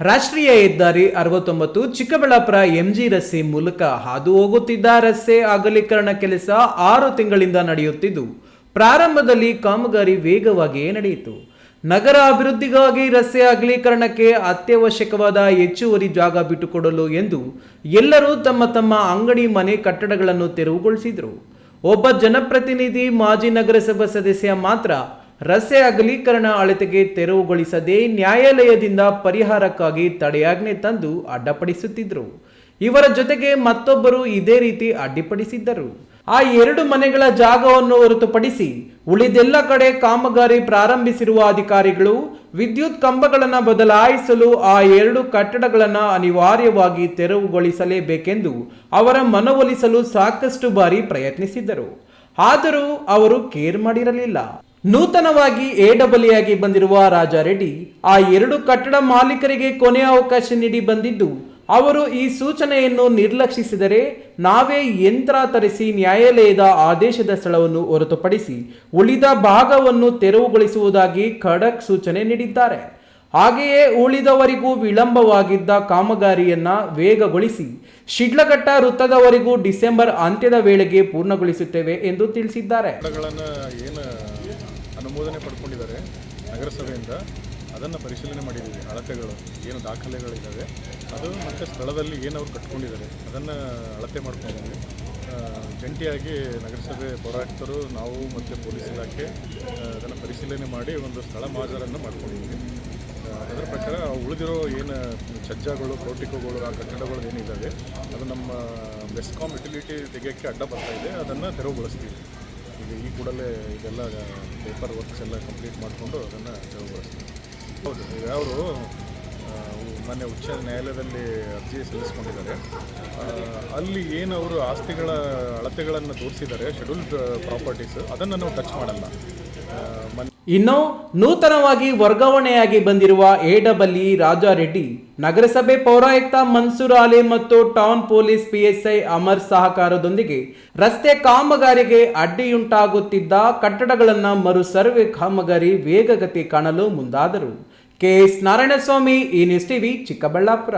ರಾಷ್ಟ್ರೀಯ ಹೆದ್ದಾರಿ ಅರವತ್ತೊಂಬತ್ತು, ಚಿಕ್ಕಬಳ್ಳಾಪುರ ಎಂಜಿ ರಸ್ತೆ ಮೂಲಕ ಹಾದು ಹೋಗುತ್ತಿದ್ದ ರಸ್ತೆ ಅಗಲೀಕರಣ ಕೆಲಸ ಆರು ತಿಂಗಳಿಂದ ನಡೆಯುತ್ತಿದ್ದು, ಪ್ರಾರಂಭದಲ್ಲಿ ಕಾಮಗಾರಿ ವೇಗವಾಗಿಯೇ ನಡೆಯಿತು. ನಗರ ಅಭಿವೃದ್ಧಿಗಾಗಿ ರಸ್ತೆ ಅಗಲೀಕರಣಕ್ಕೆ ಅತ್ಯವಶ್ಯಕವಾದ ಹೆಚ್ಚುವರಿ ಜಾಗ ಬಿಟ್ಟುಕೊಡಲು ಎಂದು ಎಲ್ಲರೂ ತಮ್ಮ ತಮ್ಮ ಅಂಗಡಿ ಮನೆ ಕಟ್ಟಡಗಳನ್ನು ತೆರವುಗೊಳಿಸಿದರು. ಒಬ್ಬ ಜನಪ್ರತಿನಿಧಿ ಮಾಜಿ ನಗರಸಭಾ ಸದಸ್ಯ ಮಾತ್ರ ರಸ್ತೆ ಅಗಲೀಕರಣ ಅಳತೆಗೆ ತೆರವುಗೊಳಿಸದೆ ನ್ಯಾಯಾಲಯದಿಂದ ಪರಿಹಾರಕ್ಕಾಗಿ ತಡೆಯಾಜ್ಞೆ ತಂದು ಅಡ್ಡಪಡಿಸುತ್ತಿದ್ದರು ಇವರ ಜೊತೆಗೆ ಮತ್ತೊಬ್ಬರು ಇದೇ ರೀತಿ ಅಡ್ಡಿಪಡಿಸಿದ್ದರು. ಆ ಎರಡು ಮನೆಗಳ ಜಾಗವನ್ನು ಹೊರತುಪಡಿಸಿ ಉಳಿದೆಲ್ಲ ಕಡೆ ಕಾಮಗಾರಿ ಪ್ರಾರಂಭಿಸಿರುವ ಅಧಿಕಾರಿಗಳು ವಿದ್ಯುತ್ ಕಂಬಗಳನ್ನು ಬದಲಾಯಿಸಲು ಆ ಎರಡು ಕಟ್ಟಡಗಳನ್ನು ಅನಿವಾರ್ಯವಾಗಿ ತೆರವುಗೊಳಿಸಲೇಬೇಕೆಂದು ಅವರ ಮನವೊಲಿಸಲು ಸಾಕಷ್ಟು ಬಾರಿ ಪ್ರಯತ್ನಿಸಿದ್ದರು. ಆದರೂ ಅವರು ಕೇರ್ ಮಾಡಿರಲಿಲ್ಲ. ನೂತನವಾಗಿ ಎಡಬಲಿಯಾಗಿ ಬಂದಿರುವ ರಾಜಾರೆಡ್ಡಿ ಆ ಎರಡು ಕಟ್ಟಡ ಮಾಲೀಕರಿಗೆ ಕೊನೆಯ ಅವಕಾಶ ನೀಡಿ ಬಂದಿದ್ದು, ಅವರು ಈ ಸೂಚನೆಯನ್ನು ನಿರ್ಲಕ್ಷಿಸಿದರೆ ನಾವೇ ಯಂತ್ರ ತರಿಸಿ ನ್ಯಾಯಾಲಯದ ಆದೇಶದ ಸ್ಥಳವನ್ನು ಹೊರತುಪಡಿಸಿ ಉಳಿದ ಭಾಗವನ್ನು ತೆರವುಗೊಳಿಸುವುದಾಗಿ ಖಡಕ್ ಸೂಚನೆ ನೀಡಿದ್ದಾರೆ. ಹಾಗೆಯೇ ಉಳಿದವರಿಗೂ ವಿಳಂಬವಾಗಿದ್ದ ಕಾಮಗಾರಿಯನ್ನ ವೇಗಗೊಳಿಸಿ ಶಿಡ್ಲಘಟ್ಟ ವೃತ್ತದವರೆಗೂ ಡಿಸೆಂಬರ್ ಅಂತ್ಯದ ವೇಳೆಗೆ ಪೂರ್ಣಗೊಳಿಸುತ್ತೇವೆ ಎಂದು ತಿಳಿಸಿದ್ದಾರೆ. ಅನುಮೋದನೆ ಪಡ್ಕೊಂಡಿದ್ದಾರೆ ನಗರಸಭೆಯಿಂದ ಅದನ್ನು ಪರಿಶೀಲನೆ ಮಾಡಿದ್ದೀವಿ. ಅಳತೆಗಳು, ಏನು ದಾಖಲೆಗಳಿದ್ದಾವೆ, ಅದು ಮತ್ತು ಸ್ಥಳದಲ್ಲಿ ಏನು ಅವ್ರು ಕಟ್ಕೊಂಡಿದ್ದಾರೆ, ಅದನ್ನು ಅಳತೆ ಮಾಡ್ಕೊಂಡಿದ್ದೀವಿ. ಜಂಟಿಯಾಗಿ ನಗರಸಭೆ ಪೌರಾಯುಕ್ತರು, ನಾವು ಮತ್ತು ಪೊಲೀಸ್ ಇಲಾಖೆ ಅದನ್ನು ಪರಿಶೀಲನೆ ಮಾಡಿ ಒಂದು ಸ್ಥಳ ಮಾಜರನ್ನು ಮಾಡ್ಕೊಂಡಿದ್ದೀವಿ. ಅದರ ಪ್ರಕಾರ ಉಳಿದಿರೋ ಏನು ಚಜ್ಜಗಳು ಪ್ರೋಟಿಕೋಗಳು, ಆ ಕಟ್ಟಡಗಳು ಏನಿದ್ದಾವೆ, ಅದು ನಮ್ಮ ಬೆಸ್ಕಾಮ್ ಯುಟಿಲಿಟಿ ತೆಗೆಯೋಕ್ಕೆ ಅಡ್ಡ ಬರ್ತಾ ಇದೆ. ಅದನ್ನು ತೆರವುಗೊಳಿಸ್ತೀವಿ. ಈಗ ಈ ಕೂಡಲೇ ಇದೆಲ್ಲ ಪೇಪರ್ ವರ್ಕ್ಸ್ ಎಲ್ಲ ಕಂಪ್ಲೀಟ್ ಮಾಡಿಕೊಂಡು ಅದನ್ನು ತೆರವುಗೊಳಿಸ್ತೀವಿ ಹೌದು, ಈಗ ಅವರು ಮೊನ್ನೆ ಉಚ್ಚ ನ್ಯಾಯಾಲಯದಲ್ಲಿ ಅರ್ಜಿ ಸಲ್ಲಿಸ್ಕೊಂಡಿದ್ದಾರೆ. ಅಲ್ಲಿ ಏನು ಅವರು ಆಸ್ತಿಗಳ ಅಳತೆಗಳನ್ನು ತೋರಿಸಿದ್ದಾರೆ ಶೆಡ್ಯೂಲ್ಡ್ ಪ್ರಾಪರ್ಟೀಸ್ ಅದನ್ನು ನಾವು ಟಚ್ ಮಾಡಲ್ಲ. ಮನೆ ಇನ್ನು ನೂತನವಾಗಿ ವರ್ಗಾವಣೆಯಾಗಿ ಬಂದಿರುವ ಎ ಡಬಲ್ ಇ ರಾಜಾರೆಡ್ಡಿ ನಗರಸಭೆ ಪೌರಾಯುಕ್ತ ಮನ್ಸೂರ್ ಆಲಿ ಮತ್ತು ಟೌನ್ ಪೊಲೀಸ್ ಪಿಎಸ್ಐ ಅಮರ್ ಸಹಕಾರದೊಂದಿಗೆ ರಸ್ತೆ ಕಾಮಗಾರಿಗೆ ಅಡ್ಡಿಯುಂಟಾಗುತ್ತಿದ್ದ ಕಟ್ಟಡಗಳನ್ನು ಮರು ಸರ್ವೆ ಕಾಮಗಾರಿ ವೇಗಗತಿ ಕಾಣಲು ಮುಂದಾದರು. ಕೆಎಸ್ ನಾರಾಯಣಸ್ವಾಮಿ, ಈ ನ್ಯೂಸ್ ಟಿವಿ ಚಿಕ್ಕಬಳ್ಳಾಪುರ.